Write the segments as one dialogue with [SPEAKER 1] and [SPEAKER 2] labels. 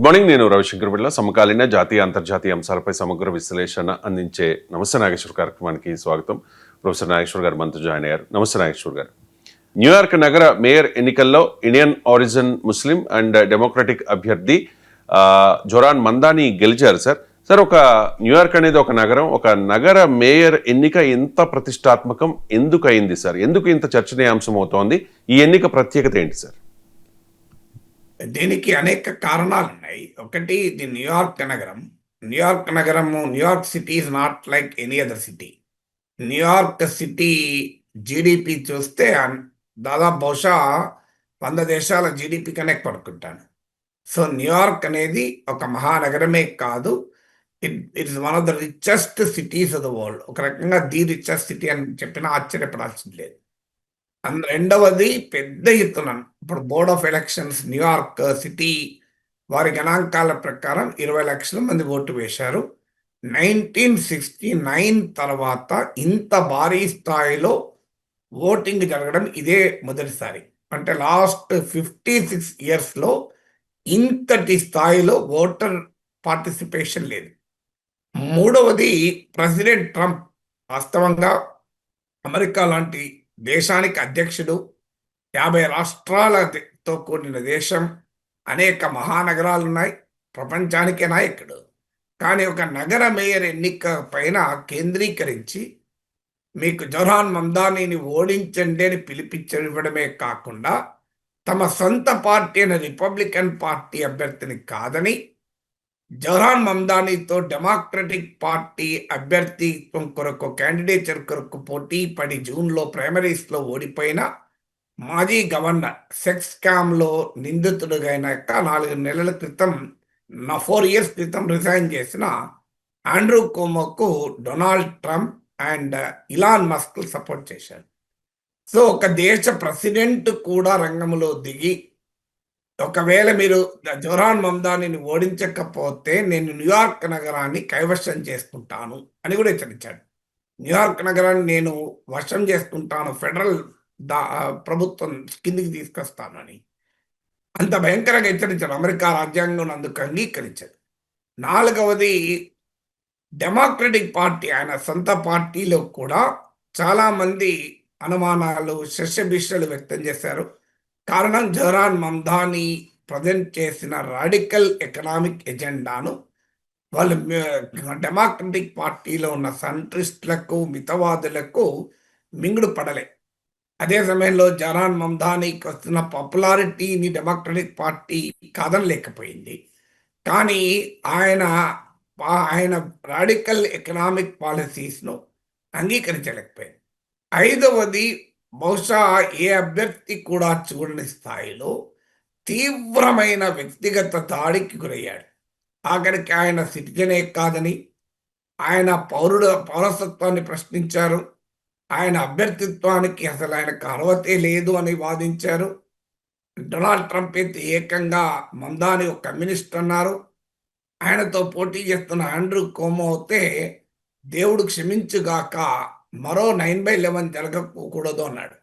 [SPEAKER 1] Good morning. నేను రవిశంకర్ బిళ్ళ సమకాలీన జాతీయ అంతర్జాతీయ అంశాలపై సమగ్ర విశ్లేషణ అందించే నమస్తే నాగేశ్వర్ కార్యక్రమానికి స్వాగతం. ప్రొఫెసర్ నాగేశ్వర్ గారు మనతో జాయిన్ అయ్యారు. నమస్తే నాగేశ్వర్ గారు. న్యూయార్క్ నగర మేయర్ ఎన్నికల్లో Indian origin Muslim and Democratic అభ్యర్థి జొరాన్ మందాని గెలిచారు సార్. సార్ ఒక న్యూయార్క్ అనేది ఒక నగరం ఒక నగర మేయర్ ఎన్నిక ఎంత ప్రతిష్టాత్మకం ఎందుకు అయింది సార్? ఎందుకు ఇంత చర్చనీయాంశం అవుతోంది? ఈ ఎన్నిక ప్రత్యేకత ఏంటి సార్?
[SPEAKER 2] దీనికి అనేక కారణాలు ఉన్నాయి ఒకటి ఇది న్యూయార్క్ నగరం. న్యూయార్క్ నగరము New York city is not like any other city. New York city GDP చూస్తే దాదాపు బహుశా వంద దేశాల జీడిపి కనెక్ట్ పడుకుంటాను. సో న్యూయార్క్ అనేది ఒక మహానగరమే కాదు. It it's one of the richest cities of the world ఒక రకంగా ది రిచెస్ట్ సిటీ అని చెప్పినా ఆశ్చర్యపడాల్సింది లేదు. అండ్ రెండవది పెద్ద ఎత్తున ఇప్పుడు board of elections New York city వారి గణాంకాల ప్రకారం ఇరవై లక్షల మంది ఓటు వేశారు. నైన్టీన్ సిక్స్టీ నైన్ తర్వాత ఇంత భారీ స్థాయిలో ఓటింగ్ జరగడం ఇదే మొదటిసారి. అంటే లాస్ట్ ఫిఫ్టీ సిక్స్ ఇయర్స్లో ఇంతటి స్థాయిలో ఓటర్ పార్టిసిపేషన్ లేదు. మూడవది ప్రెసిడెంట్ ట్రంప్ వాస్తవంగా అమెరికా లాంటి దేశానికి అధ్యక్షుడు యాభై రాష్ట్రాలతో కూడిన దేశం అనేక మహానగరాలు ఉన్నాయి ప్రపంచానికే నాయకుడు. కానీ ఒక నగర మేయర్ ఎన్నిక పైన కేంద్రీకరించి మీకు జొహాన్ మందానీని ఓడించండి అని పిలిపించనివ్వడమే కాకుండా తమ సొంత పార్టీ అయిన రిపబ్లికన్ పార్టీ అభ్యర్థిని కాదని జొరాన్ మమ్దానీతో డెమోక్రటిక్ పార్టీ అభ్యర్థిత్వం కొరకు క్యాండిడేచర్ కొరకు పోటీ పడి జూన్లో ప్రైమరీస్లో ఓడిపోయిన మాజీ గవర్నర్ సెక్స్ స్కామ్లో నిందితుడుగైనాక నాలుగు నెలల క్రితం నా ఫోర్ ఇయర్స్ క్రితం రిజైన్ చేసిన Andrew కోమోకు Donald Trump and Elon Musk support చేశారు. సో ఒక దేశ ప్రెసిడెంట్ కూడా రంగంలో దిగి ఒకవేళ మీరు జొరాన్ మమ్దానిని ఓడించకపోతే నేను న్యూయార్క్ నగరాన్ని కైవశం చేసుకుంటాను అని కూడా హెచ్చరించాడు. న్యూయార్క్ నగరాన్ని నేను వశం చేసుకుంటాను ఫెడరల్ దా ప్రభుత్వం కిందికి తీసుకొస్తానని అంత భయంకరంగా హెచ్చరించాడు. అమెరికా రాజ్యాంగం అందుకు అంగీకరించాడు. నాలుగవది డెమోక్రటిక్ పార్టీ ఆయన సొంత పార్టీలో కూడా చాలామంది అనుమానాలు శస్యభిషలు వ్యక్తం చేశారు. కారణం జహరాన్ మమ్దాని ప్రజెంట్ చేసిన రాడికల్ ఎకనామిక్ ఎజెండాను. వాళ్ళు డెమోక్రటిక్ పార్టీలో ఉన్న సంట్రిస్టులకు మితవాదులకు మింగుడు పడలే. అదే సమయంలో జరాన్ మమ్దానికి వస్తున్న పాపులారిటీని డెమోక్రటిక్ పార్టీ కాదనలేకపోయింది. కానీ ఆయన ఆయన రాడికల్ ఎకనామిక్ పాలసీస్ను అంగీకరించలేకపోయింది. ఐదవది బహుశా ఏ అభ్యర్థి కూడా చూడని స్థాయిలో తీవ్రమైన వ్యక్తిగత దాడికి గురయ్యాడు. ఆఖరికి ఆయన సిటిజనే కాదని ఆయన పౌరుడు పౌరసత్వాన్ని ప్రశ్నించారు. ఆయన అభ్యర్థిత్వానికి అసలు ఆయనకు అర్హతే లేదు అని వాదించారు. డొనాల్డ్ ట్రంప్ అయితే ఏకంగా మందాని ఒక కమ్యూనిస్ట్ అన్నారు. ఆయనతో పోటీ చేస్తున్న ఆండ్రూ కోమో అయితే దేవుడు క్షమించుగాక మరో నైన్ బై లెవెన్ జరగకూడదు అన్నాడు.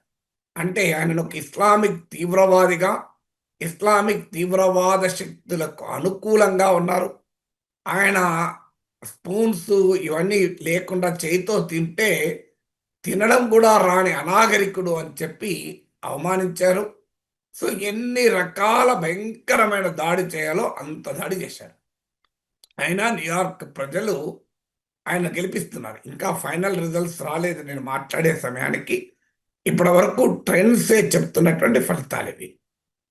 [SPEAKER 2] అంటే ఆయనను ఒక ఇస్లామిక్ తీవ్రవాదిగా ఇస్లామిక్ తీవ్రవాద శక్తులకు అనుకూలంగా ఉన్నారు. ఆయన స్పూన్స్ ఇవన్నీ లేకుండా చేయితో తింటే తినడం కూడా రాని అనాగరికుడు అని చెప్పి అవమానించారు. సో ఎన్ని రకాల భయంకరమైన దాడి చేయాలో అంత దాడి చేశారు. అయినా న్యూయార్క్ ప్రజలు ఆయన గెలిపిస్తున్నారు. ఇంకా ఫైనల్ రిజల్ట్స్ రాలేదు. నేను మాట్లాడే సమయానికి ఇప్పటి వరకు ట్రెండ్సే చెప్తున్నటువంటి ఫలితాలు ఇవి.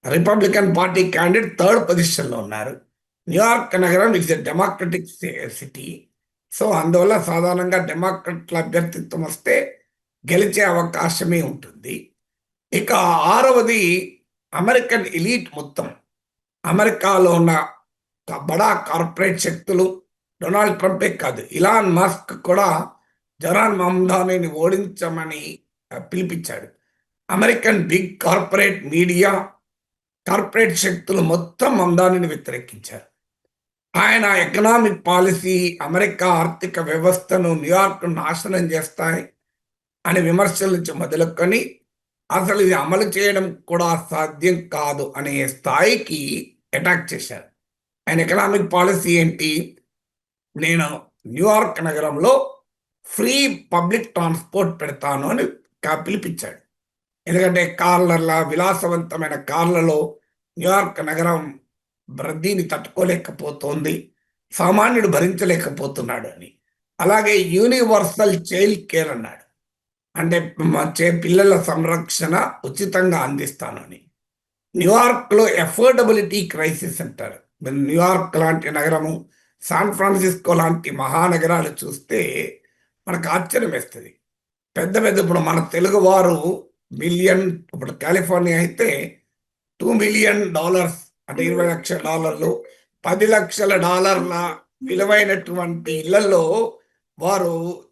[SPEAKER 2] రిపబ్లికన్ పార్టీ క్యాండిడేట్ థర్డ్ పొజిషన్లో ఉన్నారు. న్యూయార్క్ నగరం it's a Democratic city. So అందువల్ల సాధారణంగా డెమోక్రట్ల అభ్యర్థిత్వం వస్తే గెలిచే అవకాశమే ఉంటుంది. ఇక ఆరవది అమెరికన్ ఎలీట్ మొత్తం. అమెరికాలో ఉన్న బడా కార్పొరేట్ శక్తులు డొనాల్డ్ ట్రంపే కాదు. ఇలాన్ మస్క్ కూడా జరాన్ మహమ్దానీని ఓడించమని పిలిపించాడు. American big corporate media corporate శక్తులు మొత్తం మమ్దానీని వ్యతిరేకించారు. ఆయన ఎకనామిక్ పాలసీ అమెరికా ఆర్థిక వ్యవస్థను న్యూయార్క్ నాశనం చేస్తాయి అని విమర్శల నుంచి మొదలుకొని అసలు ఇది అమలు చేయడం కూడా సాధ్యం కాదు అనే స్థాయికి అటాక్ చేశారు. ఆయన ఎకనామిక్ పాలసీ ఏంటి? నేను న్యూయార్క్ నగరంలో ఫ్రీ పబ్లిక్ ట్రాన్స్పోర్ట్ పెడతాను అని పిలిపించాడు. ఎందుకంటే కార్లలా విలాసవంతమైన కార్లలో న్యూయార్క్ నగరం రద్దీని తట్టుకోలేకపోతోంది సామాన్యుడు భరించలేకపోతున్నాడు అని. అలాగే యూనివర్సల్ చైల్డ్ కేర్ అన్నాడు. అంటే మా చే పిల్లల సంరక్షణ ఉచితంగా అందిస్తాను అని. న్యూయార్క్లో ఎఫోర్డబిలిటీ క్రైసిస్ అంటారు న్యూయార్క్ లాంటి నగరము శాన్ ఫ్రాన్సిస్కో లాంటి మహానగరాలు చూస్తే మనకు ఆశ్చర్యం వేస్తుంది పెద్ద పెద్ద ఇప్పుడు మన తెలుగు వారు మిలియన్ ఇప్పుడు కాలిఫోర్నియా అయితే టూ మిలియన్ డాలర్స్ అంటే ఇరవై లక్షల డాలర్లు పది లక్షల డాలర్ల విలువైనటువంటి ఇళ్ళలో వారు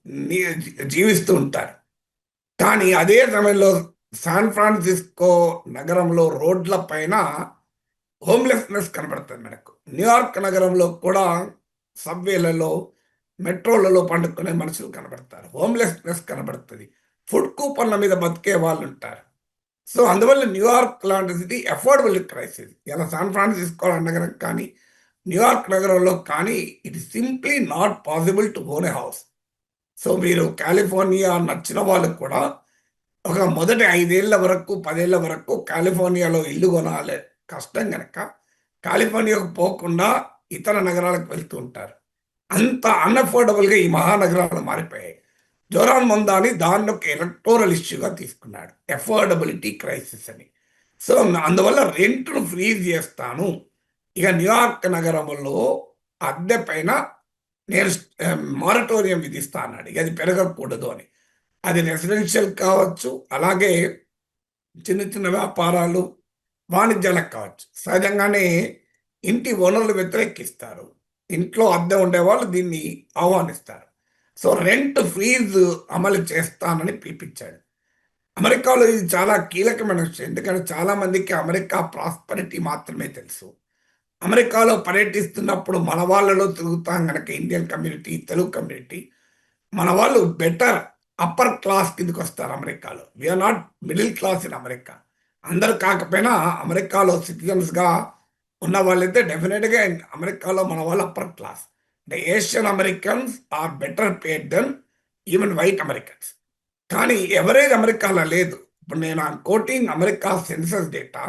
[SPEAKER 2] జీవిస్తూ ఉంటారు. కానీ అదే సమయంలో శాన్ ఫ్రాన్సిస్కో నగరంలో రోడ్ల పైన హోమ్లెస్నెస్ కనబడుతుంది మనకు. న్యూయార్క్ నగరంలో కూడా సబ్వేలలో మెట్రోలలో పండుకునే మనుషులు కనబడతారు. హోమ్లెస్నెస్ కనబడుతుంది. ఫుడ్ కూపన్ల మీద బతికే వాళ్ళు ఉంటారు సో అందువల్ల న్యూయార్క్ లాంటి సిటీ అఫోర్డబుల్ క్రైసిస్. ఇలా సాన్ ఫ్రాన్సిస్కో నగరం కానీ న్యూయార్క్ నగరంలో కానీ it simply not possible to own a house. So మీరు కాలిఫోర్నియా నచ్చిన వాళ్ళు కూడా ఒక మొదటి ఐదేళ్ళ వరకు పదేళ్ళ వరకు కాలిఫోర్నియాలో ఇల్లు కొనాలి కష్టం కనుక కాలిఫోర్నియాకు పోకుండా ఇతర నగరాలకు వెళ్తూ ఉంటారు. అంత అన్అఫోర్డబుల్గా ఈ మహానగరాలు మారిపోయాయి. జోరాన్ మొందాని దాన్ని ఒక ఎలక్టోరల్ ఇష్యూగా తీసుకున్నాడు. ఎఫోర్డబిలిటీ క్రైసిస్ అని. సో అందువల్ల రెంట్ను ఫ్రీజ్ చేస్తాను. ఇక న్యూయార్క్ నగరంలో అద్దె పైన నేను మారటోరియం విధిస్తా అన్నాడు. ఇక అది పెరగకూడదు అని. అది రెసిడెన్షియల్ కావచ్చు అలాగే చిన్న చిన్న వ్యాపారాలు వాణిజ్యాలకు కావచ్చు. సహజంగానే ఇంటి ఓనర్లు వ్యతిరేకిస్తారు. ఇంట్లో అద్దె ఉండేవాళ్ళు దీన్ని ఆహ్వానిస్తారు. సో రెంట్ ఫ్రీజ్ అమలు చేస్తానని పిలిపించాడు. అమెరికాలో ఇది చాలా కీలకమైన విషయం. ఎందుకంటే చాలామందికి అమెరికా ప్రాస్పరిటీ మాత్రమే తెలుసు. అమెరికాలో పర్యటిస్తున్నప్పుడు మన వాళ్ళలో తిరుగుతాం కనుక ఇండియన్ కమ్యూనిటీ తెలుగు కమ్యూనిటీ. మన వాళ్ళు బెటర్ అప్పర్ క్లాస్ కిందకి వస్తారు అమెరికాలో we're not middle class in America అందరు కాకపోయినా అమెరికాలో సిటిజన్స్గా ఉన్న వాళ్ళైతే డెఫినెట్గా అమెరికాలో మన వాళ్ళు అప్పర్ క్లాస్ అంటే Asian Americans are better paid than even white Americans కానీ ఎవరేజ్ అమెరికాలో లేదు. ఇప్పుడు నేను quoting America census data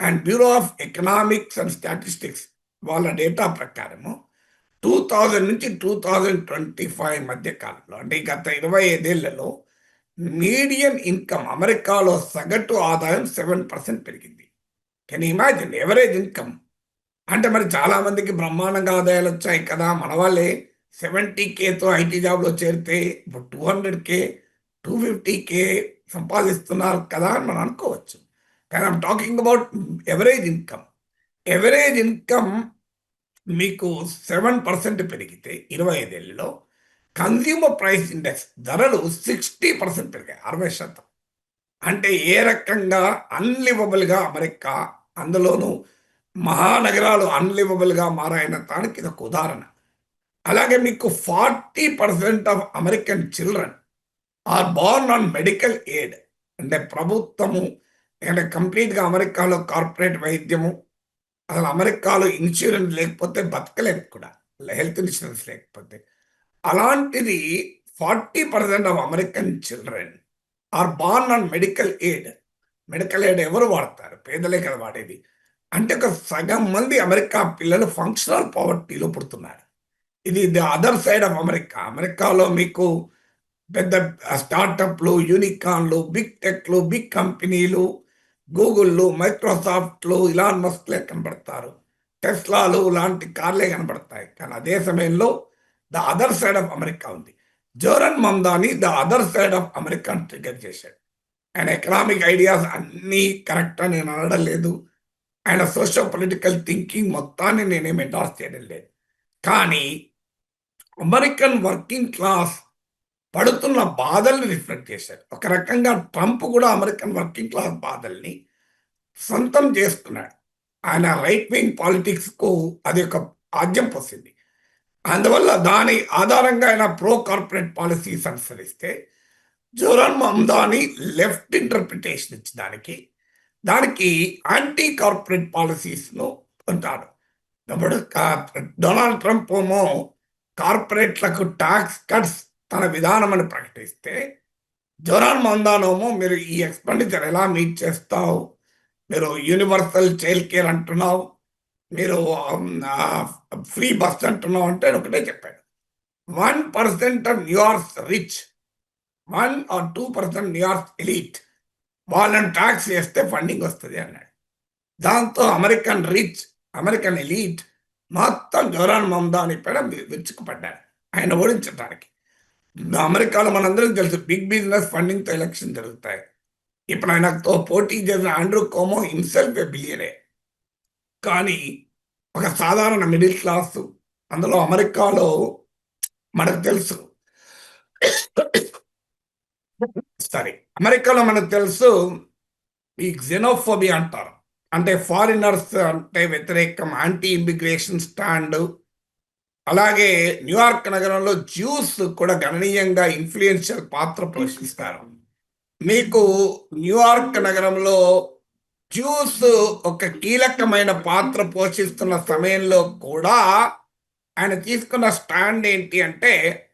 [SPEAKER 2] and bureau of economics and statistics వాళ్ళ డేటా ప్రకారము టూ థౌజండ్ నుంచి టూ థౌజండ్ ట్వంటీ ఫైవ్ మధ్య కాలంలో అంటే గత ఇరవై ఐదేళ్ళలో మీడియం ఇన్కమ్ అమెరికాలో సగటు ఆదాయం సెవెన్ పర్సెంట్ పెరిగింది. Can imagine average income? అంటే మరి చాలామందికి బ్రహ్మాండంగా ఆదాయాలు వచ్చాయి కదా. మన వాళ్ళే సెవెంటీ కేతో ఐటీ జాబ్లో చేరితే ఇప్పుడు two hundred K two fifty K సంపాదిస్తున్నారు కదా అని మనం అనుకోవచ్చు. కానీ I'm talking about average income. Average income మీకు సెవెన్ పర్సెంట్ పెరిగితే ఇరవై ఐదేళ్ళలో కన్స్యూమర్ ప్రైస్ ఇండెక్స్ ధరలు సిక్స్టీ పర్సెంట్ పెరిగాయి అరవై శాతం. అంటే ఏ రకంగా అన్లివబుల్గా అమెరికా అందులోనూ మహానగరాలు అన్లివబుల్గా మారాయన దానికి ఇది ఒక ఉదాహరణ. అలాగే మీకు forty percent of American children are born on medical aid అంటే ప్రభుత్వము అంటే కంప్లీట్గా అమెరికాలో కార్పొరేట్ వైద్యము అసలు అమెరికాలో ఇన్సూరెన్స్ లేకపోతే బతకలేదు కూడా హెల్త్ ఇన్సూరెన్స్ లేకపోతే. అలాంటిది forty percent of American children are born on medical aid. Medical aid ఎవరు వాడతారు? పేదలే కదా వాడేది. అంటే ఒక సగం మంది అమెరికా పిల్లలు ఫంక్షనల్ పావర్టీలో పుడుతున్నారు. ఇది the other side of America. అమెరికాలో మీకు పెద్ద స్టార్టప్లు యూనికాన్లు బిగ్ టెక్లు బిగ్ కంపెనీలు గూగుల్లు మైక్రోసాఫ్ట్లు ఇలాన్ మస్క్లే కనబడతారు. టెస్లాలు లాంటి కార్లే కనబడతాయి. కానీ అదే సమయంలో the other side of America ఉంది. Zohran Mamdani the other side of America trigger చేశాడు. ఆయన ఎకనామిక్ ఐడియాస్ అన్నీ కరెక్ట్ అని నేను అనడం లేదు. ఆయన సోషల్ పొలిటికల్ థింకింగ్ మొత్తాన్ని నేనేం ఎండార్స్ చేయడం లేదు. కానీ అమెరికన్ వర్కింగ్ క్లాస్ పడుతున్న బాధల్ని రిఫ్లెక్ట్ చేశారు ఒక రకంగా ట్రంప్ కూడా అమెరికన్ వర్కింగ్ క్లాస్ బాధల్ని సొంతం చేసుకున్నాడు. ఆయన రైట్ వింగ్ పాలిటిక్స్కు అది ఒక ఆద్యం పోసింది. అందువల్ల దాని ఆధారంగా ఆయన ప్రో కార్పొరేట్ పాలసీస్ అనుసరిస్తే జోరాన్ మమ్దాని లెఫ్ట్ ఇంటర్ప్రిటేషన్ ఇచ్చి దానికి దానికి యాంటీ కార్పొరేట్ పాలసీస్ను అంటారు. ఇప్పుడు కా- డొనాల్డ్ ట్రంప్ ఏమో కార్పొరేట్లకు ట్యాక్స్ కట్స్ తన విధానం అని ప్రకటిస్తే జోరాన్ మందానోమో మీరు ఈ ఎక్స్పెండిచర్ ఎలా మీట్ చేస్తావు? మీరు యూనివర్సల్ చైల్డ్ కేర్ అంటున్నావు. మీరు ఫ్రీ బస్ అంటున్నావు అంటే ఒకటే చెప్పాడు. One percent of New York rich one or two percent New York elite. వాళ్ళని ట్యాక్స్ చేస్తే ఫండింగ్ వస్తుంది అన్నాడు. దాంతో అమెరికన్ రిచ్ అమెరికన్ ఎలీట్ మొత్తం జోరాన్ మమ్దాని పేడ విరుచుకుపడ్డారు ఆయన ఓడించడానికి అమెరికాలో మనందరం తెలుసు బిగ్ బిజినెస్ ఫండింగ్తో ఎలక్షన్ జరుగుతాయి. ఇప్పుడు ఆయనతో పోటీ చేసిన ఆండ్రూ కోమో హిమ్సెల్ఫ్ బిలియనే. కానీ ఒక సాధారణ మిడిల్ క్లాస్ అందులో అమెరికాలో మనకు తెలుసు. సారీ అమెరికాలో మనకు తెలుసు ఈ జెనోఫోబియా అంటారు. అంటే ఫారినర్స్ అంటే వ్యతిరేకం యాంటీ ఇమిగ్రేషన్ స్టాండ్ అలాగే న్యూయార్క్ నగరంలో జ్యూస్ కూడా గణనీయంగా ఇన్ఫ్లుయెన్షియల్ పాత్ర పోషిస్తారు. మీకు న్యూయార్క్ నగరంలో జ్యూస్ ఒక కీలకమైన పాత్ర పోషిస్తున్న సమయంలో కూడా ఆయన తీసుకున్న స్టాండ్ ఏంటి అంటే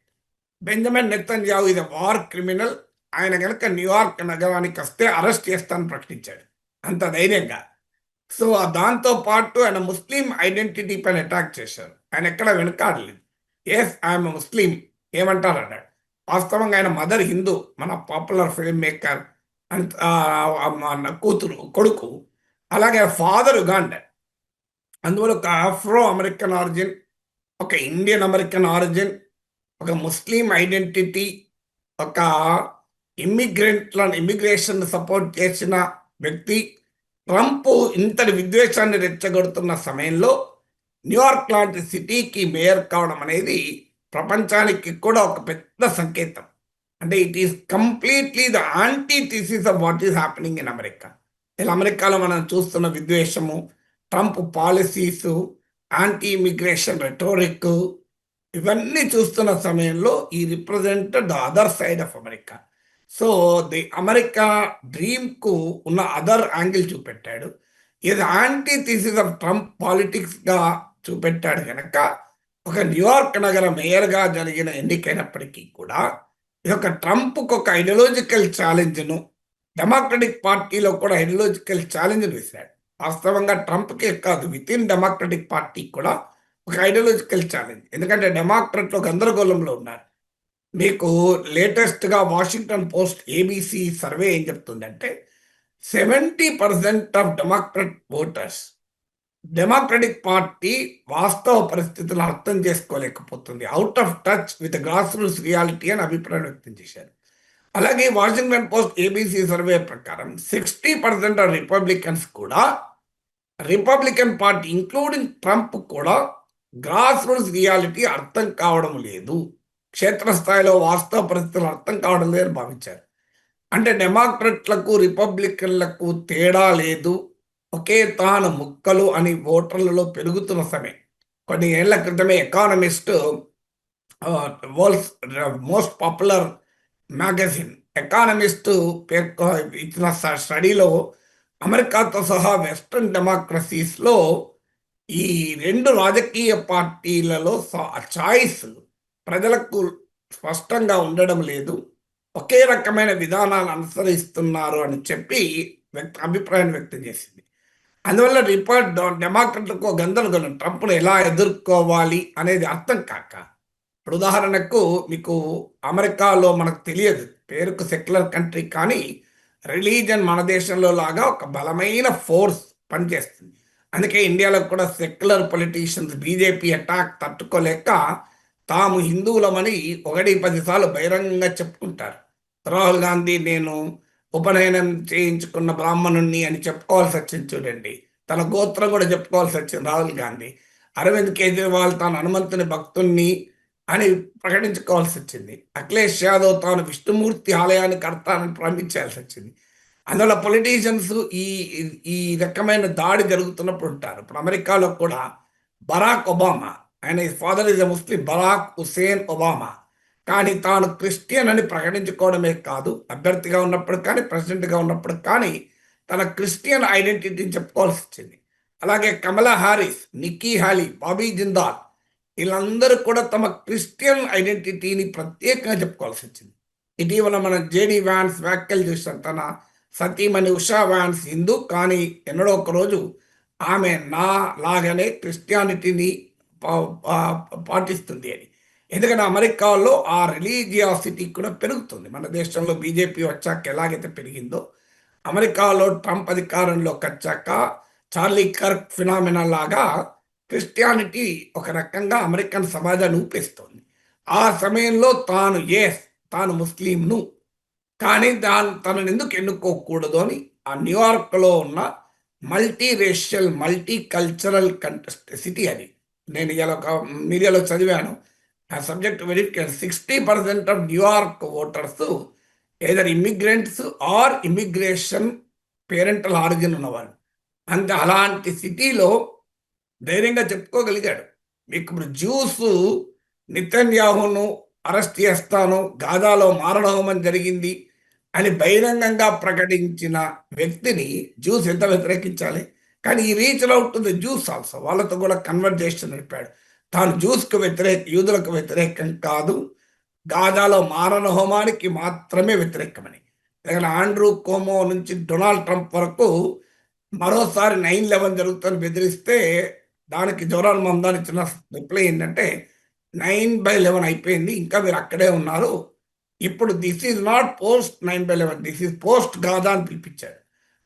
[SPEAKER 2] బెంజమిన్ నెతన్యాహు ఇది వార్ క్రిమినల్. ఆయన కనుక న్యూయార్క్ నగరానికి వస్తే అరెస్ట్ చేస్తానని ప్రకటించాడు. అంత ధైర్యంగా. సో దాంతో పాటు ఆయన ముస్లిం ఐడెంటిటీ పైన అటాక్ చేశారు. ఆయన ఎక్కడ వెనకాడలేదు. ఎస్ ఐఎమ్ ముస్లిం ఏమంటారు అన్నాడు వాస్తవంగా ఆయన మదర్ హిందూ మన పాపులర్ ఫిల్మ్ మేకర్. కూతురు కొడుకు అలాగే ఫాదర్ ఉగాండా అందువల్ల ఒక ఆఫ్రో అమెరికన్ ఆరిజిన్ ఒక ఇండియన్ అమెరికన్ ఆరిజిన్ ఒక ముస్లిం ఐడెంటిటీ ఒక ఇమ్మిగ్రెంట్లను ఇమ్మిగ్రేషన్ సపోర్ట్ చేసిన వ్యక్తి ట్రంప్ ఇంతటి విద్వేషాన్ని రెచ్చగొడుతున్న సమయంలో న్యూయార్క్ లాంటి సిటీకి మేయర్ కావడం అనేది ప్రపంచానికి కూడా ఒక పెద్ద సంకేతం. అంటే it is completely the antithesis of what is happening in America ఇలా అమెరికాలో మనం చూస్తున్న విద్వేషము Trump policies anti immigration rhetoric ఇవన్నీ చూస్తున్న సమయంలో ఈ represent the other side of America so the America డ్రీమ్కు ఉన్న అదర్ యాంగిల్ చూపెట్టాడు. ఇది యాంటీ థీసిస్ ఆఫ్ ట్రంప్ పాలిటిక్స్గా చూపెట్టాడు కనుక ఒక న్యూయార్క్ నగర మేయర్గా జరిగిన ఎన్నికైనప్పటికీ కూడా ఇది ఒక ట్రంప్కు ఒక ఐడియలాజికల్ ఛాలెంజ్ను డెమోక్రటిక్ పార్టీలో కూడా ఐడియలాజికల్ ఛాలెంజ్ వేశాడు. వాస్తవంగా ట్రంప్కే కాదు విత్ ఇన్ డెమోక్రటిక్ పార్టీ కూడా ఒక ఐడియలాజికల్ ఛాలెంజ్ ఎందుకంటే డెమోక్రట్లు గందరగోళంలో ఉన్నారు. మీకు లేటెస్ట్గా వాషింగ్టన్ పోస్ట్ ఏబీసీ సర్వే ఏం చెప్తుందంటే seventy percent of Democrat voters Democratic party వాస్తవ పరిస్థితులను అర్థం చేసుకోలేకపోతుంది. Out of touch with grassroots reality అని అభిప్రాయం వ్యక్తం చేశారు. అలాగే వాషింగ్టన్ పోస్ట్ ఏబీసీ సర్వే ప్రకారం సిక్స్టీ పర్సెంట్ ఆఫ్ రిపబ్లికన్స్ కూడా రిపబ్లికన్ పార్టీ ఇంక్లూడింగ్ ట్రంప్ కూడా గ్రాస్ రూట్స్ రియాలిటీ అర్థం కావడం లేదు. క్షేత్రస్థాయిలో వాస్తవ పరిస్థితులు అర్థం కావడం లేదని భావించారు. అంటే డెమోక్రట్లకు రిపబ్లికన్లకు తేడా లేదు. ఒకే తాను ముక్కలు అని ఓటర్లలో పెరుగుతున్న సమయం కొన్ని ఏళ్ళ క్రితమే Economist world's most popular magazine Economist పేర్కొ ఇచ్చిన స్టడీలో అమెరికాతో సహా వెస్ట్రన్ డెమోక్రసీస్లో ఈ రెండు రాజకీయ పార్టీలలో చాయిస్ ప్రజలకు స్పష్టంగా ఉండడం లేదు. ఒకే రకమైన విధానాలు అనుసరిస్తున్నారు అని చెప్పి వ్యక్త అభిప్రాయం వ్యక్తం చేసింది. అందువల్ల రిపోర్ట్ డెమోక్రట్లకు గందరగోళం ట్రంప్ను ఎలా ఎదుర్కోవాలి అనేది అర్థం కాక. ఇప్పుడు ఉదాహరణకు మీకు అమెరికాలో మనకు తెలియదు. పేరుకు సెక్యులర్ కంట్రీ కానీ రిలీజన్ మన దేశంలో లాగా ఒక బలమైన ఫోర్స్ పనిచేస్తుంది. అందుకే ఇండియాలో కూడా సెక్యులర్ పొలిటీషియన్స్ బీజేపీ అటాక్ తట్టుకోలేక తాము హిందువులమని ఒకటి పదిసార్లు బహిరంగంగా చెప్పుకుంటారు. రాహుల్ గాంధీ నేను ఉపనయనం చేయించుకున్న బ్రాహ్మణుణ్ణి అని చెప్పుకోవాల్సి వచ్చింది చూడండి. తన గోత్రం కూడా చెప్పుకోవాల్సి వచ్చింది రాహుల్ గాంధీ. అరవింద్ కేజ్రీవాల్ తాను హనుమంతుని భక్తుణ్ణి అని ప్రకటించుకోవాల్సి వచ్చింది. అఖిలేష్ యాదవ్ తాను విష్ణుమూర్తి ఆలయాన్ని కడతానని ప్రారంభించాల్సి వచ్చింది. అందువల్ల పొలిటీషియన్స్ ఈ ఈ రకమైన దాడి జరుగుతున్నప్పుడు ఉంటారు. ఇప్పుడు అమెరికాలో కూడా బరాక్ ఒబామా ఆయన father is a Muslim Barack Hussein Obama కానీ తాను క్రిస్టియన్ అని ప్రకటించుకోవడమే కాదు అభ్యర్థిగా ఉన్నప్పుడు కానీ ప్రెసిడెంట్గా ఉన్నప్పుడు కానీ తన క్రిస్టియన్ ఐడెంటిటీని చెప్పుకోవాల్సి వచ్చింది. అలాగే Kamala Harris Nikki Haley Bobby Jindal వీళ్ళందరూ కూడా తమ క్రిస్టియన్ ఐడెంటిటీని ప్రత్యేకంగా చెప్పుకోవాల్సి వచ్చింది. ఇటీవల మన జేడి వ్యాన్స్ వ్యాఖ్యలు చూసాం తన సతీమణి ఉషా వ్యాన్స్ హిందూ కానీ ఎన్నడో ఒకరోజు ఆమె నా లాగానే క్రిస్టియానిటీని పా- పా- పాటిస్తుంది అని. ఎందుకంటే అమెరికాలో ఆ రిలీజియాసిటీ కూడా పెరుగుతుంది. మన దేశంలో బీజేపీ వచ్చాక ఎలాగైతే పెరిగిందో అమెరికాలో ట్రంప్ అధికారంలోకి వచ్చాక చార్లీ కర్క్ ఫినామినా లాగా క్రిస్టియానిటీ ఒక రకంగా అమెరికన్ సమాజాన్ని ఊపేస్తోంది. ఆ సమయంలో తాను ఎస్ తాను ముస్లింను కానీ దాని తనను ఎందుకు ఎన్నుకోకూడదు అని ఆ న్యూయార్క్లో ఉన్న multi racial multi cultural contest city అది. నేను ఇలా ఒక మీడియాలో చదివాను. ఆ subject verification sixty percent of New York voters either immigrants or immigration parental origin ఉన్నవాడు అంత అలాంటి సిటీలో ధైర్యంగా చెప్పుకోగలిగాడు. మీకు ఇప్పుడు జ్యూస్ నితన్యాహును అరెస్ట్ చేస్తాను గాజాలో మారణహోమం జరిగింది అని బహిరంగంగా ప్రకటించిన వ్యక్తిని జ్యూస్ ఎంత వ్యతిరేకించాలి? కానీ ఈ reach out to the Jews also వాళ్ళతో కూడా కన్వర్జేషన్ నడిపాడు. తాను జ్యూస్కు వ్యతిరేక యూదులకు వ్యతిరేకం కాదు. గాజాలో మారణ హోమానికి మాత్రమే వ్యతిరేకమని. ఎందుకంటే ఆండ్రూ కోమో నుంచి డొనాల్డ్ ట్రంప్ వరకు మరోసారి నైన్ లెవెన్ జరుగుతుందని బెదిరిస్తే దానికి జ్వరాలు మందాన్ని ఇచ్చిన రిప్లై ఏంటంటే నైన్ బై లెవెన్ అయిపోయింది ఇంకా మీరు అక్కడే ఉన్నారు. ఇప్పుడు this is not post nine by eleven this is post Gaza అని పిలిపించారు.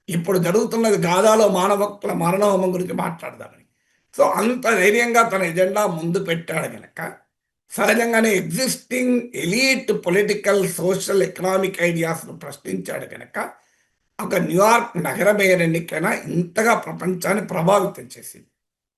[SPEAKER 2] ఇప్పుడు జరుగుతున్నది గాదాలో మానవకుల మరణహోమం గురించి మాట్లాడదామని. సో అంత ధైర్యంగా తన ఎజెండా ముందు పెట్టాడు కనుక సహజంగానే existing elite political social economic ఐడియాస్ను ప్రశ్నించాడు కనుక ఒక న్యూయార్క్ నగర మేయర్ ఎన్నికైనా ఇంతగా ప్రపంచాన్ని ప్రభావితం చేసింది.